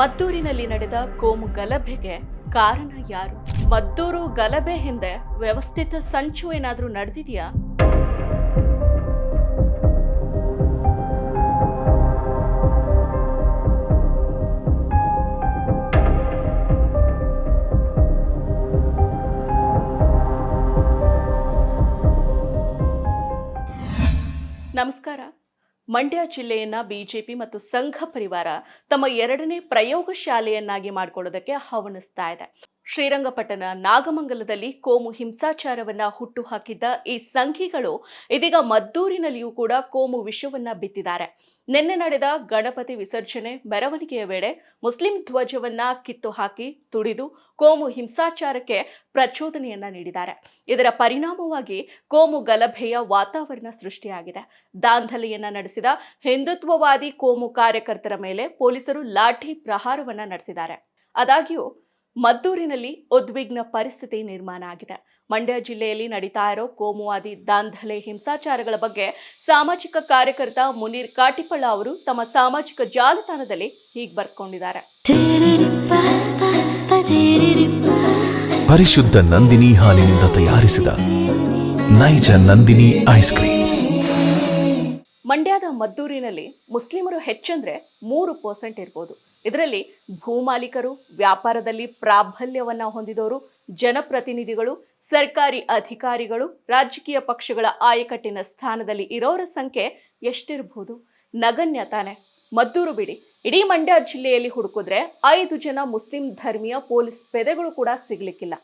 ಮದ್ದೂರಿನಲ್ಲಿ ನಡೆದ ಕೋಮು ಗಲಭೆಗೆ ಕಾರಣ ಯಾರು? ಮದ್ದೂರು ಗಲಭೆ ಹಿಂದೆ ವ್ಯವಸ್ಥಿತ ಸಂಚು ಏನಾದರೂ ನಡೆದಿದೆಯಾ? ನಮಸ್ಕಾರ. ಮಂಡ್ಯ ಜಿಲ್ಲೆಯನ್ನ ಬಿಜೆಪಿ ಮತ್ತು ಸಂಘ ಪರಿವಾರ ತಮ್ಮ ಎರಡನೇ ಪ್ರಯೋಗ ಶಾಲೆಯನ್ನಾಗಿ ಮಾಡಿಕೊಳ್ಳೋದಕ್ಕೆ ಹವಣಿಸ್ತಾ ಇದೆ. ಶ್ರೀರಂಗಪಟ್ಟಣ ನಾಗಮಂಗಲದಲ್ಲಿ ಕೋಮು ಹಿಂಸಾಚಾರವನ್ನ ಹುಟ್ಟು ಹಾಕಿದ್ದ ಈ ಸಂಘಿಗಳು ಇದೀಗ ಮದ್ದೂರಿನಲ್ಲಿಯೂ ಕೂಡ ಕೋಮು ವಿಷವನ್ನ ಬಿತ್ತಿದ್ದಾರೆ. ನಿನ್ನೆ ನಡೆದ ಗಣಪತಿ ವಿಸರ್ಜನೆ ಮೆರವಣಿಗೆಯ ವೇಳೆ ಮುಸ್ಲಿಂ ಧ್ವಜವನ್ನ ಕಿತ್ತು ಹಾಕಿ ತುಡಿದು ಕೋಮು ಹಿಂಸಾಚಾರಕ್ಕೆ ಪ್ರಚೋದನೆಯನ್ನ ನೀಡಿದ್ದಾರೆ. ಇದರ ಪರಿಣಾಮವಾಗಿ ಕೋಮು ಗಲಭೆಯ ವಾತಾವರಣ ಸೃಷ್ಟಿಯಾಗಿದೆ. ದಾಂಧಲೆಯನ್ನ ನಡೆಸಿದ ಹಿಂದುತ್ವವಾದಿ ಕೋಮು ಕಾರ್ಯಕರ್ತರ ಮೇಲೆ ಪೊಲೀಸರು ಲಾಠಿ ಪ್ರಹಾರವನ್ನ ನಡೆಸಿದ್ದಾರೆ. ಆದಾಗ್ಯೂ ಮದ್ದೂರಿನಲ್ಲಿ ಉದ್ವಿಗ್ನ ಪರಿಸ್ಥಿತಿ ನಿರ್ಮಾಣ ಆಗಿದೆ. ಮಂಡ್ಯ ಜಿಲ್ಲೆಯಲ್ಲಿ ನಡೀತಾ ಇರೋ ಕೋಮುವಾದಿ ದಾಂಧಲೆ ಹಿಂಸಾಚಾರಗಳ ಬಗ್ಗೆ ಸಾಮಾಜಿಕ ಕಾರ್ಯಕರ್ತ ಮುನೀರ್ ಕಾಟಿಪಳ್ಳ ಅವರು ತಮ್ಮ ಸಾಮಾಜಿಕ ಜಾಲತಾಣದಲ್ಲಿ ಹೀಗೆ ಬರ್ಕೊಂಡಿದ್ದಾರೆ. ಪರಿಶುದ್ಧ ನಂದಿನಿ ಹಾಲಿನಿಂದ ತಯಾರಿಸಿದ ನೈಜ ನಂದಿನಿ ಐಸ್ ಕ್ರೀಮ್ಸ್. ಮಂಡ್ಯದ ಮದ್ದೂರಿನಲ್ಲಿ ಮುಸ್ಲಿಮರು ಹೆಚ್ಚಂದ್ರೆ ಮೂರು ಪರ್ಸೆಂಟ್ ಇರ್ಬೋದು. ಇದರಲ್ಲಿ ಭೂಮಾಲೀಕರು, ವ್ಯಾಪಾರದಲ್ಲಿ ಪ್ರಾಬಲ್ಯವನ್ನ ಹೊಂದಿದವರು, ಜನಪ್ರತಿನಿಧಿಗಳು, ಸರ್ಕಾರಿ ಅಧಿಕಾರಿಗಳು, ರಾಜಕೀಯ ಪಕ್ಷಗಳ ಆಯಕಟ್ಟಿನ ಸ್ಥಾನದಲ್ಲಿ ಇರೋರ ಸಂಖ್ಯೆ ಎಷ್ಟಿರಬಹುದು ನಗಣ್ಯ ತಾನೆ, ಮದ್ದೂರು ಬಿಡಿ. ಇಡೀ ಮಂಡ್ಯ ಜಿಲ್ಲೆಯಲ್ಲಿ ಹುಡುಕಿದ್ರೆ ಐದು ಜನ ಮುಸ್ಲಿಂ ಧರ್ಮೀಯ ಪೊಲೀಸ್ ಪೆದೆಗಳು ಕೂಡ ಸಿಗ್ಲಿಕ್ಕಿಲ್ಲ.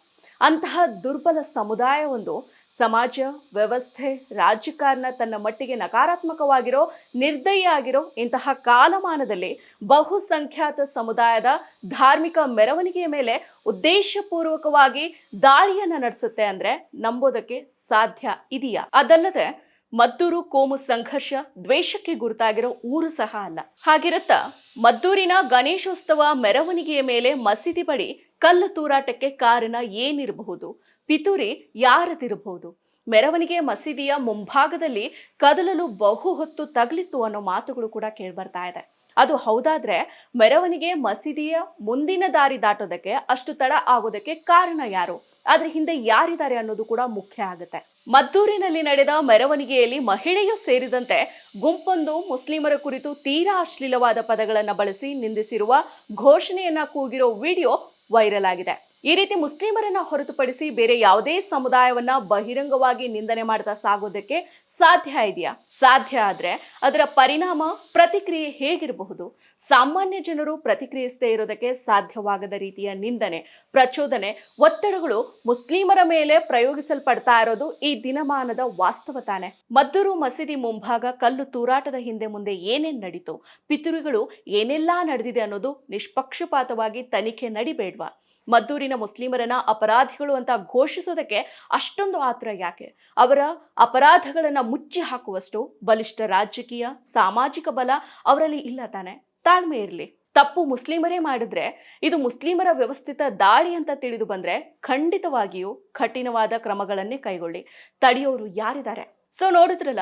ಅಂತಹ ದುರ್ಬಲ ಸಮುದಾಯವೊಂದು ಸಮಾಜ, ವ್ಯವಸ್ಥೆ, ರಾಜಕಾರಣ ತನ್ನ ಮಟ್ಟಿಗೆ ನಕಾರಾತ್ಮಕವಾಗಿರೋ ನಿರ್ದಯ್ಯ ಆಗಿರೋ ಇಂತಹ ಕಾಲಮಾನದಲ್ಲಿ ಬಹುಸಂಖ್ಯಾತ ಸಮುದಾಯದ ಧಾರ್ಮಿಕ ಮೆರವಣಿಗೆಯ ಮೇಲೆ ಉದ್ದೇಶಪೂರ್ವಕವಾಗಿ ದಾಳಿಯನ್ನು ನಡೆಸುತ್ತೆ ಅಂದ್ರೆ ನಂಬೋದಕ್ಕೆ ಸಾಧ್ಯ ಇದೆಯಾ? ಅದಲ್ಲದೆ ಮದ್ದೂರು ಕೋಮು ಸಂಘರ್ಷ ದ್ವೇಷಕ್ಕೆ ಗುರುತಾಗಿರೋ ಊರು ಸಹ ಅಲ್ಲ. ಹಾಗಿರುತ್ತ ಮದ್ದೂರಿನ ಗಣೇಶೋತ್ಸವ ಮೆರವಣಿಗೆಯ ಮೇಲೆ ಮಸೀದಿ ಬಳಿ ಕಲ್ಲು ತೂರಾಟಕ್ಕೆ ಕಾರಣ ಏನಿರಬಹುದು? ಪಿತೂರಿ ಯಾರದಿರಬಹುದು? ಮೆರವಣಿಗೆ ಮಸೀದಿಯ ಮುಂಭಾಗದಲ್ಲಿ ಕದಲಲು ಬಹು ಹೊತ್ತು ತಗಲಿತ್ತು ಅನ್ನೋ ಮಾತುಗಳು ಕೂಡ ಕೇಳಿಬರ್ತಾ ಇದೆ. ಅದು ಹೌದಾದ್ರೆ ಮೆರವಣಿಗೆ ಮಸೀದಿಯ ಮುಂದಿನ ದಾರಿ ದಾಟೋದಕ್ಕೆ ಅಷ್ಟು ತಡ ಆಗೋದಕ್ಕೆ ಕಾರಣ ಯಾರು? ಅದ್ರ ಹಿಂದೆ ಯಾರಿದ್ದಾರೆ ಅನ್ನೋದು ಕೂಡ ಮುಖ್ಯ ಆಗುತ್ತೆ. ಮದ್ದೂರಿನಲ್ಲಿ ನಡೆದ ಮೆರವಣಿಗೆಯಲ್ಲಿ ಮಹಿಳೆಯು ಸೇರಿದಂತೆ ಗುಂಪೊಂದು ಮುಸ್ಲಿಮರ ಕುರಿತು ತೀರಾ ಅಶ್ಲೀಲವಾದ ಪದಗಳನ್ನು ಬಳಸಿ ನಿಂದಿಸಿರುವ ಘೋಷಣೆಯನ್ನ ಕೂಗಿರೋ ವಿಡಿಯೋ ವೈರಲ್ ಆಗಿದೆ. ಈ ರೀತಿ ಮುಸ್ಲಿಮರನ್ನ ಹೊರತುಪಡಿಸಿ ಬೇರೆ ಯಾವುದೇ ಸಮುದಾಯವನ್ನ ಬಹಿರಂಗವಾಗಿ ನಿಂದನೆ ಮಾಡ್ತಾ ಸಾಗೋದಕ್ಕೆ ಸಾಧ್ಯ ಇದೆಯಾ? ಸಾಧ್ಯ ಆದ್ರೆ ಅದರ ಪರಿಣಾಮ ಪ್ರತಿಕ್ರಿಯೆ ಹೇಗಿರಬಹುದು? ಸಾಮಾನ್ಯ ಜನರು ಪ್ರತಿಕ್ರಿಯಿಸದೇ ಇರೋದಕ್ಕೆ ಸಾಧ್ಯವಾಗದ ರೀತಿಯ ನಿಂದನೆ, ಪ್ರಚೋದನೆ, ಒತ್ತಡಗಳು ಮುಸ್ಲಿಮರ ಮೇಲೆ ಪ್ರಯೋಗಿಸಲ್ಪಡ್ತಾ ಇರೋದು ಈ ದಿನಮಾನದ ವಾಸ್ತವ ತಾನೆ. ಮದ್ದೂರು ಮಸೀದಿ ಮುಂಭಾಗ ಕಲ್ಲು ತೂರಾಟದ ಹಿಂದೆ ಮುಂದೆ ಏನೇನ್ ನಡೀತು? ಪಿತೃಗಳು ಏನೆಲ್ಲಾ ನಡೆದಿದೆ ಅನ್ನೋದು ನಿಷ್ಪಕ್ಷಪಾತವಾಗಿ ತನಿಖೆ ನಡಿಬೇಡ್ವಾ? ಮದ್ದೂರಿನ ಮುಸ್ಲಿಮರನ್ನ ಅಪರಾಧಿಗಳು ಅಂತ ಘೋಷಿಸೋದಕ್ಕೆ ಅಷ್ಟೊಂದು ಆತರ ಯಾಕೆ? ಅವರ ಅಪರಾಧಗಳನ್ನ ಮುಚ್ಚಿ ಹಾಕುವಷ್ಟು ಬಲಿಷ್ಠ ರಾಜಕೀಯ, ಸಾಮಾಜಿಕ ಬಲ ಅವರಲ್ಲಿ ಇಲ್ಲ ತಾನೆ. ತಾಳ್ಮೆ ಇರಲಿ. ತಪ್ಪು ಮುಸ್ಲಿಮರೇ ಮಾಡಿದ್ರೆ, ಇದು ಮುಸ್ಲಿಮರ ವ್ಯವಸ್ಥಿತ ದಾಳಿ ಅಂತ ತಿಳಿದು ಬಂದ್ರೆ ಖಂಡಿತವಾಗಿಯೂ ಕಠಿಣವಾದ ಕ್ರಮಗಳನ್ನೇ ಕೈಗೊಳ್ಳಿ. ತಡೆಯೋರು ಯಾರಿದ್ದಾರೆ? ಸೊ ನೋಡಿದ್ರಲ್ಲ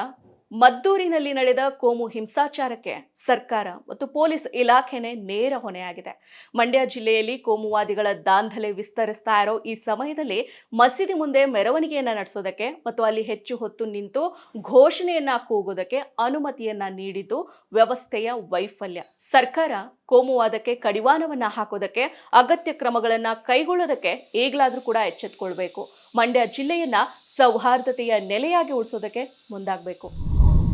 ಮದ್ದೂರಿನಲ್ಲಿ ನಡೆದ ಕೋಮು ಹಿಂಸಾಚಾರಕ್ಕೆ ಸರ್ಕಾರ ಮತ್ತು ಪೊಲೀಸ್ ಇಲಾಖೆನೇ ನೇರ ಹೊಣೆಯಾಗಿದೆ. ಮಂಡ್ಯ ಜಿಲ್ಲೆಯಲ್ಲಿ ಕೋಮುವಾದಿಗಳ ದಾಂಧಲೆ ವಿಸ್ತರಿಸ್ತಾ ಇರೋ ಈ ಸಮಯದಲ್ಲಿ ಮಸೀದಿ ಮುಂದೆ ಮೆರವಣಿಗೆಯನ್ನ ನಡೆಸೋದಕ್ಕೆ ಮತ್ತು ಅಲ್ಲಿ ಹೆಚ್ಚು ಹೊತ್ತು ನಿಂತು ಘೋಷಣೆಯನ್ನ ಕೂಗೋದಕ್ಕೆ ಅನುಮತಿಯನ್ನ ನೀಡಿದ್ದು ವ್ಯವಸ್ಥೆಯ ವೈಫಲ್ಯ. ಸರ್ಕಾರ ಕೋಮುವಾದಕ್ಕೆ ಕಡಿವಾಣವನ್ನ ಹಾಕೋದಕ್ಕೆ ಅಗತ್ಯ ಕ್ರಮಗಳನ್ನ ಕೈಗೊಳ್ಳೋದಕ್ಕೆ ಈಗಲಾದ್ರೂ ಕೂಡ ಎಚ್ಚೆತ್ಕೊಳ್ಬೇಕು. ಮಂಡ್ಯ ಜಿಲ್ಲೆಯನ್ನ ಸೌಹಾರ್ದತೆಯ ನೆಲೆಯಾಗಿ ಉಳಿಸೋದಕ್ಕೆ ಮುಂದಾಗಬೇಕು.